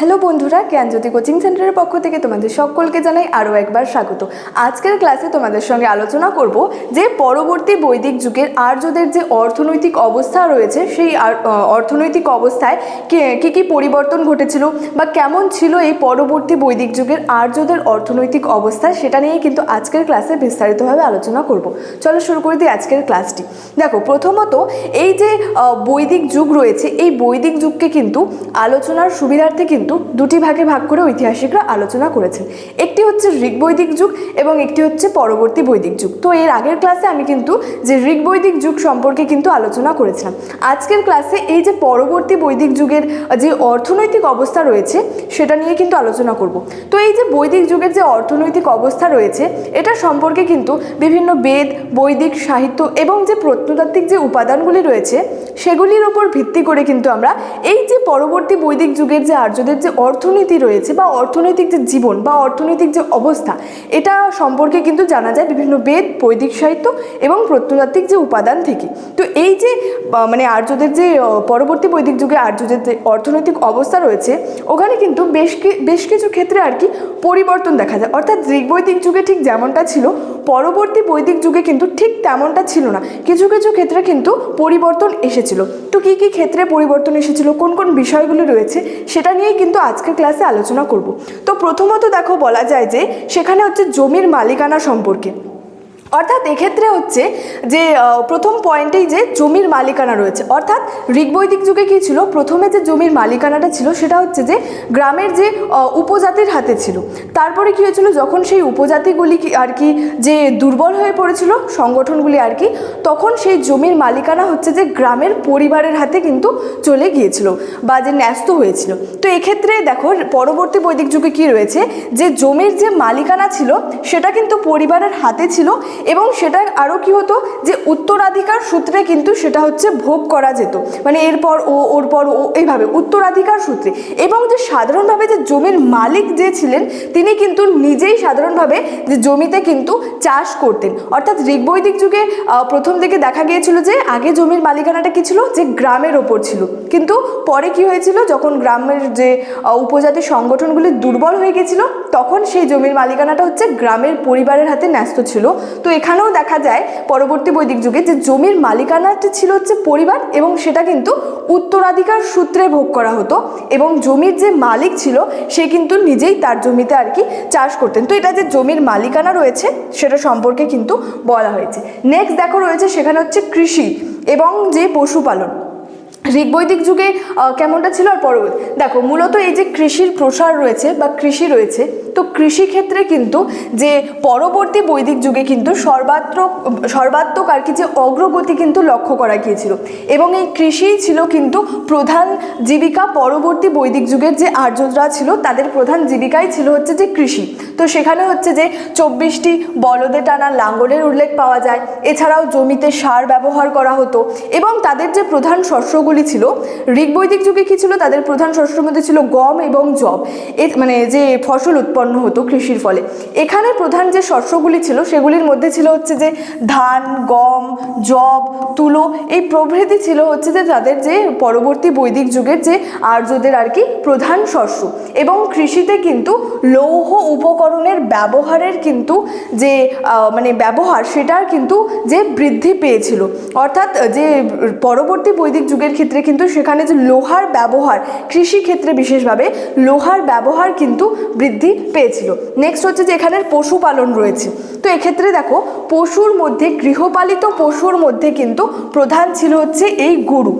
Hello বন্ধুরা, জ্ঞানজ্যোতি coaching সেন্টারের পক্ষ থেকে তোমাদের সকলকে জানাই আরও একবার স্বাগত। আজকের ক্লাসে তোমাদের সঙ্গে আলোচনা করব যে পরবর্তী বৈদিক যুগের আর্যদের যে অর্থনৈতিক অবস্থা রয়েছে, সেই অর্থনৈতিক অবস্থায় কে- কী পরিবর্তন ঘটেছিল বা কেমন ছিল এই পরবর্তী বৈদিক যুগের আর্যদের অর্থনৈতিক অবস্থা, সেটা নিয়ে কিন্তু আজকের ক্লাসে বিস্তারিতভাবে আলোচনা করব। চলো শুরু করে দিই আজকের ক্লাসটি। দেখো, প্রথমত এই যে বৈদিক যুগ রয়েছে, এই বৈদিক যুগকে কিন্তু আলোচনার সুবিধার্থে কিন্তু দুটি ভাগে ভাগ করে ঐতিহাসিকরা আলোচনা করেছেন। একটি হচ্ছে ঋগ বৈদিক যুগ এবং একটি হচ্ছে পরবর্তী বৈদিক যুগ। তো এর আগের ক্লাসে আমি কিন্তু যে ঋগ বৈদিক যুগ সম্পর্কে কিন্তু আলোচনা করেছিলাম, আজকের ক্লাসে এই যে পরবর্তী বৈদিক যুগের যে অর্থনৈতিক অবস্থা রয়েছে, সেটা নিয়ে কিন্তু আলোচনা করব। তো এই যে বৈদিক যুগের যে অর্থনৈতিক অবস্থা রয়েছে, এটা সম্পর্কে কিন্তু বিভিন্ন বেদ, বৈদিক সাহিত্য এবং যে প্রত্নতাত্ত্বিক যে উপাদানগুলি রয়েছে, সেগুলির ওপর ভিত্তি করে কিন্তু আমরা এই যে পরবর্তী বৈদিক যুগের যে আর্যদের যে অর্থনীতি রয়েছে বা অর্থনৈতিক যে জীবন বা অর্থনৈতিক যে অবস্থা, এটা সম্পর্কে কিন্তু জানা যায় বিভিন্ন বেদ, বৈদিক সাহিত্য এবং প্রত্নতাত্ত্বিক যে উপাদান থেকে। তো এই যে মানে আর্যদের যে পরবর্তী বৈদিক যুগে আর্যদের যে অর্থনৈতিক অবস্থা রয়েছে, ওখানে কিন্তু বেশ বেশ কিছু ক্ষেত্রে আর কি পরিবর্তন দেখা যায়। অর্থাৎ ঋগ্বৈদিক যুগে ঠিক যেমনটা ছিল, পরবর্তী বৈদিক যুগে কিন্তু ঠিক তেমনটা ছিল না। কিছু কিছু ক্ষেত্রে কিন্তু পরিবর্তন এসেছিল। তো কী কী ক্ষেত্রে পরিবর্তন এসেছিল? কোন কোন বিষয়গুলি রয়েছে? সেটা নিয়ে কিন্তু আজকের ক্লাসে আলোচনা করব। তো প্রথমত দেখো বলা যায় যে, সেখানে হচ্ছে জমির মালিকানা সম্পর্কে। অর্থাৎ এক্ষেত্রে হচ্ছে যে প্রথম পয়েন্টেই যে জমির মালিকানা রয়েছে, অর্থাৎ ঋগ্বৈদিক যুগে কী ছিল? প্রথমে যে জমির মালিকানাটা ছিল সেটা হচ্ছে যে গ্রামের যে উপজাতির হাতে ছিল। তারপরে কী হয়েছিল? যখন সেই উপজাতিগুলি আর কি যে দুর্বল হয়ে পড়েছিল সংগঠনগুলি আর কি, তখন সেই জমির মালিকানা হচ্ছে যে গ্রামের পরিবারের হাতে কিন্তু চলে গিয়েছিল বা যে ন্যস্ত হয়েছিল। তো এক্ষেত্রে দেখো, পরবর্তী বৈদিক যুগে কি রয়েছে? যে জমির যে মালিকানা ছিল, সেটা কিন্তু পরিবারের হাতে ছিল এবং সেটা আরও কি হতো যে উত্তরাধিকার সূত্রে কিন্তু সেটা হচ্ছে ভোগ করা যেত। মানে এরপর ও ওর পর ও, এইভাবে উত্তরাধিকার সূত্রে। এবং যে সাধারণভাবে যে জমির মালিক যে ছিলেন, তিনি কিন্তু নিজেই সাধারণভাবে যে জমিতে কিন্তু চাষ করতেন। অর্থাৎ ঋগ্বৈদিক যুগে প্রথম দিকে দেখা গিয়েছিল যে আগে জমির মালিকানাটা কি ছিল? যে গ্রামের ওপর ছিল। কিন্তু পরে কি হয়েছিল? যখন গ্রামের যে উপজাতি সংগঠনগুলি দুর্বল হয়ে গেছিল, তখন সেই জমির মালিকানাটা হচ্ছে গ্রামের পরিবারের হাতে ন্যস্ত ছিল। তো এখানেও দেখা যায় পরবর্তী বৈদিক যুগে যে জমির মালিকানাটি ছিল হচ্ছে পরিবার এবং সেটা কিন্তু উত্তরাধিকার সূত্রে ভোগ করা হতো এবং জমির যে মালিক ছিল সে কিন্তু নিজেই তার জমিতে আর কি চাষ করতেন। তো এটা যে জমির মালিকানা রয়েছে সেটা সম্পর্কে কিন্তু বলা হয়েছে। নেক্সট দেখো রয়েছে সেখানে হচ্ছে কৃষি এবং যে পশুপালন। ঋগ্বৈদিক যুগে কেমনটা ছিল আর পরবর্তী? দেখো, মূলত এই যে কৃষির প্রসার রয়েছে বা কৃষি রয়েছে তো কৃষিক্ষেত্রে কিন্তু যে পরবর্তী বৈদিক যুগে কিন্তু সর্বাত্মক সর্বাত্মক আর কি যে অগ্রগতি কিন্তু লক্ষ্য করা গিয়েছিল। এবং এই কৃষিই ছিল কিন্তু প্রধান জীবিকা পরবর্তী বৈদিক যুগের যে আর্যরা ছিল, তাদের প্রধান জীবিকাই ছিল হচ্ছে যে কৃষি। তো সেখানে হচ্ছে যে চব্বিশটি বলদে টানা লাঙ্গলের উল্লেখ পাওয়া যায়, এছাড়াও জমিতে সার ব্যবহার করা হতো এবং তাদের যে প্রধান শস্যগুলি ছিল, ঋগ্বৈদিক যুগে কী ছিল? তাদের প্রধান শস্যের মধ্যে ছিল গম এবং জব মানে যে ফসল উৎপন্ন হতো কৃষির ফলে। এখানে প্রধান যে শস্যগুলি ছিল, সেগুলির মধ্যে ছিল হচ্ছে যে ধান, গম জব তুলো, এই প্রভৃতি ছিল হচ্ছে যে তাদের যে পরবর্তী বৈদিক যুগের যে আর্যদের আর কি প্রধান শস্য। এবং কৃষিতে কিন্তু লৌহ উপকরণের ব্যবহারের কিন্তু যে মানে ব্যবহার, সেটার কিন্তু যে বৃদ্ধি পেয়েছিল। অর্থাৎ যে পরবর্তী বৈদিক যুগের ক্ষেত্রে কিন্তু সেখানে যে লোহার ব্যবহার কৃষি ক্ষেত্রে বিশেষভাবে লোহার ব্যবহার কিন্তু বৃদ্ধি পেয়েছিল। নেক্সট হচ্ছে যে এখানের পশুপালন রয়েছে। তো এক্ষেত্রে দেখো, পশুর মধ্যে, গৃহপালিত পশুর মধ্যে কিন্তু প্রধান ছিল হচ্ছে এই গরু।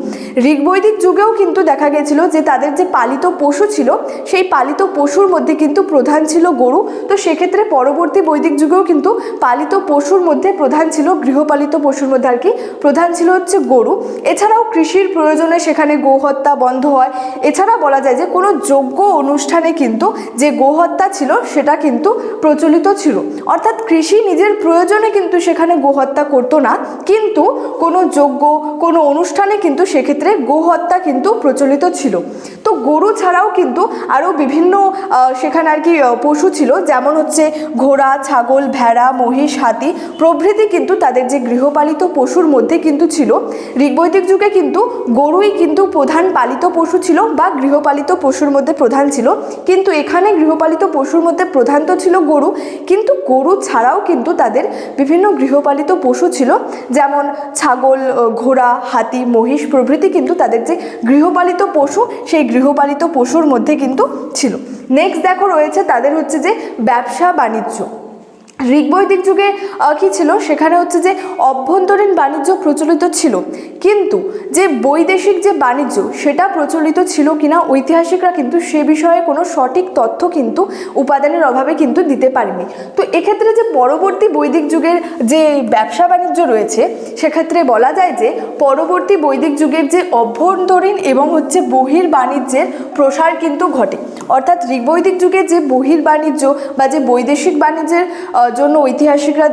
ঋগ্বৈদিক যুগেও কিন্তু দেখা গেছিল যে তাদের যে পালিত পশু ছিল, সেই পালিত পশুর মধ্যে কিন্তু প্রধান ছিল গরু। তো সেক্ষেত্রে পরবর্তী বৈদিক যুগেও কিন্তু পালিত পশুর মধ্যে প্রধান ছিল, গৃহপালিত পশুর মধ্যে আর কি প্রধান ছিল হচ্ছে গরু। এছাড়াও কৃষির প্রয়োজনে সেখানে গোহত্যা বন্ধ হয়। এছাড়া বলা যায় যে কোনো যোগ্য অনুষ্ঠানে কিন্তু যে গোহত্যা ছিল, সেটা কিন্তু প্রচলিত ছিল। অর্থাৎ কৃষি নিজের প্রয়োজনে কিন্তু সেখানে গোহত্যা করতো না, কিন্তু কোনো যজ্ঞ, কোনো অনুষ্ঠানে কিন্তু সেক্ষেত্রে গোহত্যা কিন্তু প্রচলিত ছিল। তো গরু ছাড়াও কিন্তু আরও বিভিন্ন সেখানে আর কি পশু ছিল, যেমন হচ্ছে ঘোড়া, ছাগল, ভেড়া, মহিষ, হাতি, প্রভৃতি কিন্তু তাদের যে গৃহপালিত পশুর মধ্যে কিন্তু ছিল। ঋগ্বৈদিক যুগে কিন্তু গরুই কিন্তু প্রধান পালিত পশু ছিল বা গৃহপালিত পশুর মধ্যে প্রধান ছিল। কিন্তু এখানে গৃহপালিত পশুর মধ্যে প্রধান তো ছিল গরু, কিন্তু গরু ছাড়াও কিন্তু তাদের বিভিন্ন গৃহপালিত পশু ছিল। যেমন ছাগল ঘোড়া, হাতি, মহিষ প্রভৃতি কিন্তু তাদের যে গৃহপালিত পশু, সেই গৃহপালিত পশুর মধ্যে কিন্তু ছিল। নেক্সট দেখো রয়েছে তাদের হচ্ছে যে ব্যবসা বাণিজ্য ঋগ্বৈদিক যুগে কি ছিল? সেখানে হচ্ছে যে অভ্যন্তরীণ বাণিজ্য প্রচলিত ছিল। কিন্তু যে বৈদেশিক যে বাণিজ্য, সেটা প্রচলিত ছিল কিনা ঐতিহাসিকরা কিন্তু সে বিষয়ে কোনো সঠিক তথ্য কিন্তু উপাদানের অভাবে কিন্তু দিতে পারেনি। তো এক্ষেত্রে যে পরবর্তী বৈদিক যুগের যে ব্যবসা বাণিজ্য রয়েছে, সেক্ষেত্রে বলা যায় যে পরবর্তী বৈদিক যুগের যে অভ্যন্তরীণ এবং হচ্ছে বহির বাণিজ্যের প্রসার কিন্তু ঘটে। অর্থাৎ ঋগ্বৈদিক যুগে যে বহির্বাণিজ্য বা যে বৈদেশিক বাণিজ্যের জন্য ঐতিহাসিকরা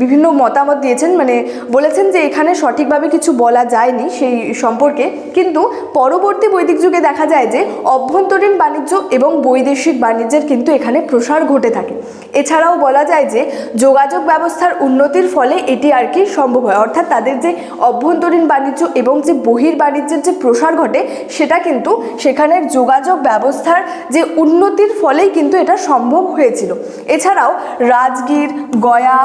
বিভিন্ন মতামত দিয়েছেন মানে বলেছেন যে এখানে সঠিকভাবে কিছু বলা যায়নি সেই সম্পর্কে। কিন্তু পরবর্তী বৈদিক যুগে দেখা যায় যে অভ্যন্তরীণ বাণিজ্য এবং বৈদেশিক বাণিজ্যের কিন্তু এখানে প্রসার ঘটে থাকে। এছাড়াও বলা যায় যে যোগাযোগ ব্যবস্থার উন্নতির ফলে এটি আর কি সম্ভব হয়। অর্থাৎ তাদের যে অভ্যন্তরীণ বাণিজ্য এবং যে বহির বাণিজ্যের যে প্রসার ঘটে, সেটা কিন্তু সেখানের যোগাযোগ ব্যবস্থার যে উন্নতির ফলেই কিন্তু এটা সম্ভব হয়েছিল। এছাড়াও রাজগীর, গয়া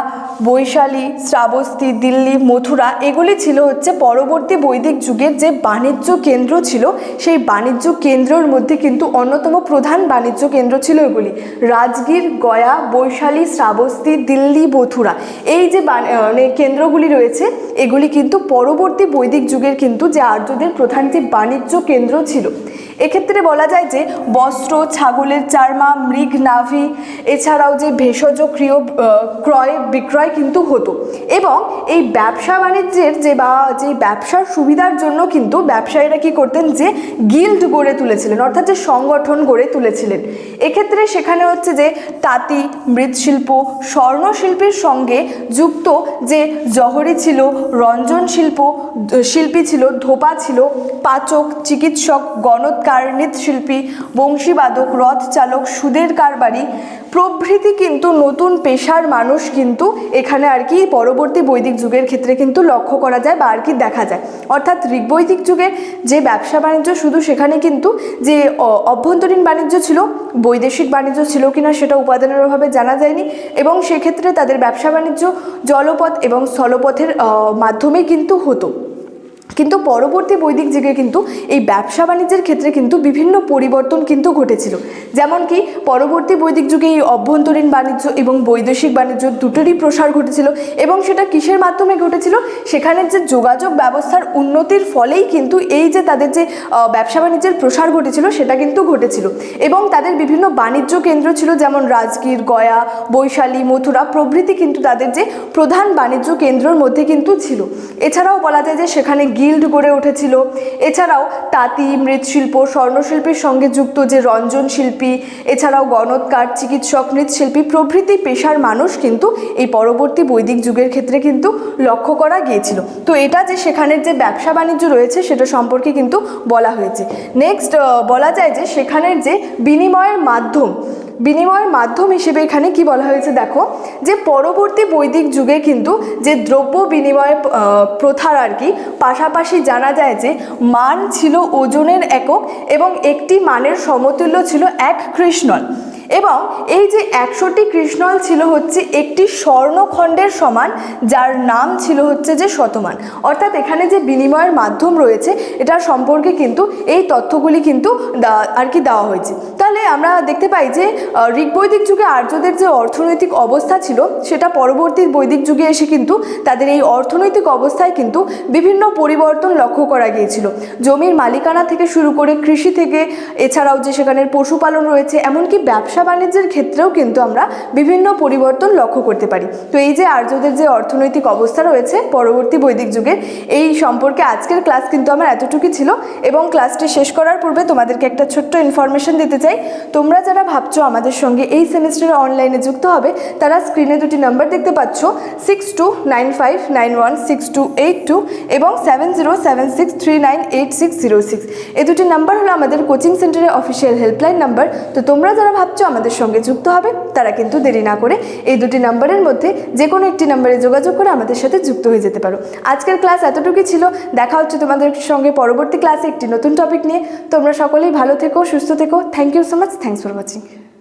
বৈশালী, শ্রাবস্তি, দিল্লি, মথুরা, এগুলি ছিল হচ্ছে পরবর্তী বৈদিক যুগের যে বাণিজ্য কেন্দ্র ছিল, সেই বাণিজ্য কেন্দ্রর মধ্যে কিন্তু অন্যতম প্রধান বাণিজ্য কেন্দ্র ছিল এগুলি। রাজগীর, গয়া, বৈশালী, শ্রাবস্তি, দিল্লি, মথুরা। এই যে মানে কেন্দ্রগুলি রয়েছে, এগুলি কিন্তু পরবর্তী বৈদিক যুগের কিন্তু যে আর্যদের প্রধান যে বাণিজ্য কেন্দ্র ছিল। এক্ষেত্রে বলা যায় যে বস্ত্র, ছাগলের চারমা, মৃগ, নাভি, এছাড়াও যে ভেষজ ক্রিয় ক্রয়, বিক্রয় কিন্তু হতো। এবং এই ব্যবসা বাণিজ্যের যে বা যে ব্যবসার সুবিধার জন্য কিন্তু ব্যবসায়ীরা কি করতেন যে গিল্ড গড়ে তুলেছিলেন, অর্থাৎ যে সংগঠন গড়ে তুলেছিলেন। এক্ষেত্রে সেখানে হচ্ছে যে তাঁতি, মৃৎশিল্প, স্বর্ণশিল্পীর সঙ্গে যুক্ত যে জহরি ছিল, রঞ্জন শিল্প, শিল্পী ছিল, ধোপা ছিল, পাচক, চিকিৎসক, গণৎকার, নৃত্যশিল্পী, বংশীবাদক রথ চালক সুদের কারবারি প্রভৃতি কিন্তু নতুন পেশার মানুষ কিন্তু এখানে আর কি পরবর্তী বৈদিক যুগের ক্ষেত্রে কিন্তু লক্ষ্য করা যায় বা আর কি দেখা যায়। অর্থাৎ ঋগ্বৈদিক যুগের যে ব্যবসা বাণিজ্য, শুধু সেখানে কিন্তু যে অভ্যন্তরীণ বাণিজ্য ছিল, বৈদেশিক বাণিজ্য ছিল কিনা সেটা উপাদানের অভাবে জানা যায়নি এবং সেক্ষেত্রে তাদের ব্যবসা বাণিজ্য জলপথ এবং স্থলপথের মাধ্যমে কিন্তু হতো। কিন্তু পরবর্তী বৈদিক যুগে কিন্তু এই ব্যবসা বাণিজ্যের ক্ষেত্রে কিন্তু বিভিন্ন পরিবর্তন কিন্তু ঘটেছিল। যেমন কি পরবর্তী বৈদিক যুগে এই অভ্যন্তরীণ বাণিজ্য এবং বৈদেশিক বাণিজ্য দুটোরই প্রসার ঘটেছিল এবং সেটা কিসের মাধ্যমে ঘটেছিল? সেখানের যে যোগাযোগ ব্যবস্থার উন্নতির ফলেই কিন্তু এই যে তাদের যে ব্যবসা বাণিজ্যের প্রসার ঘটেছিল সেটা কিন্তু ঘটেছিল। এবং তাদের বিভিন্ন বাণিজ্য কেন্দ্র ছিল যেমন রাজগীর, গয়া, বৈশালী, মথুরা প্রভৃতি কিন্তু তাদের যে প্রধান বাণিজ্য কেন্দ্রর মধ্যে কিন্তু ছিল। এছাড়াও বলা যায় যে সেখানে গিল্ড গড়ে উঠেছিল। এছাড়াও তাঁতি, মৃৎশিল্প, স্বর্ণশিল্পের সঙ্গে যুক্ত যে রঞ্জন শিল্পী, এছাড়াও গণৎকার, চিকিৎসক, মৃৎশিল্পী প্রভৃতি পেশার মানুষ কিন্তু এই পরবর্তী বৈদিক যুগের ক্ষেত্রে কিন্তু লক্ষ্য করা গিয়েছিল। তো এটা যে সেখানের যে ব্যবসা বাণিজ্য রয়েছে সেটা সম্পর্কে কিন্তু বলা হয়েছে। নেক্সট বলা যায় যে সেখানের যে বিনিময়ের মাধ্যম বিনিময়ের মাধ্যম হিসেবে এখানে কি বলা হয়েছে দেখো, যে পরবর্তী বৈদিক যুগে কিন্তু যে দ্রব্য বিনিময় প্রথার আর কি, পাশাপাশি জানা যায় যে মান ছিল ওজনের একক এবং একটি মানের সমতুল্য ছিল এক কৃষ্ণল। এবং এই যে একশোটি কৃষ্ণল ছিল হচ্ছে একটি স্বর্ণখণ্ডের সমান, যার নাম ছিল হচ্ছে যে শতমান। অর্থাৎ এখানে যে বিনিময়ের মাধ্যম রয়েছে, এটা সম্পর্কে কিন্তু এই তথ্যগুলি কিন্তু আর কি দেওয়া হয়েছে। তাহলে আমরা দেখতে পাই যে ঋগ্বৈদিক যুগে আর্যদের যে অর্থনৈতিক অবস্থা ছিল, সেটা পরবর্তী বৈদিক যুগে এসে কিন্তু তাদের এই অর্থনৈতিক অবস্থায় কিন্তু বিভিন্ন পরিবর্তন লক্ষ্য করা গিয়েছিল। জমির মালিকানা থেকে শুরু করে কৃষি থেকে, এছাড়াও যে সেখানের পশুপালন রয়েছে, এমনকি ব্যবসা বাণিজ্যের ক্ষেত্রেও কিন্তু আমরা বিভিন্ন পরিবর্তন লক্ষ্য করতে পারি। তো এই যে আর্যদের যে অর্থনৈতিক অবস্থা রয়েছে, পরবর্তী বৈদিক যুগের, এই সম্পর্কে আজকের ক্লাস কিন্তু আমার এতটুকুই ছিল। এবং ক্লাসটি শেষ করার পূর্বে তোমাদেরকে একটা ছোট্ট ইনফরমেশন দিতে চাই। তোমরা যারা ভাবছ আমাদের সঙ্গে এই সেমিস্টারে অনলাইনে যুক্ত হবে, তারা স্ক্রিনে দুটি নাম্বার দেখতে পাচ্ছ six two nine five nine one six two eight two এবং seven zero seven six three nine eight six zero six এই দুটি নাম্বার হলো আমাদের কোচিং সেন্টারের অফিসিয়াল হেল্পলাইন নাম্বার তো তোমরা যারা ভাবছ আমাদের সঙ্গে যুক্ত হবে, তারা কিন্তু দেরি না করে এই দুটি নাম্বারের মধ্যে যে কোনো একটি নাম্বারে যোগাযোগ করে আমাদের সাথে যুক্ত হয়ে যেতে পারো। আজকের ক্লাস এতটুকুই ছিল। দেখা হচ্ছে তোমাদের সঙ্গে পরবর্তী ক্লাসে একটি নতুন টপিক নিয়ে। তোমরা সকলেই ভালো থেকো, সুস্থ থেকো। Thank you so much. Thanks for watching.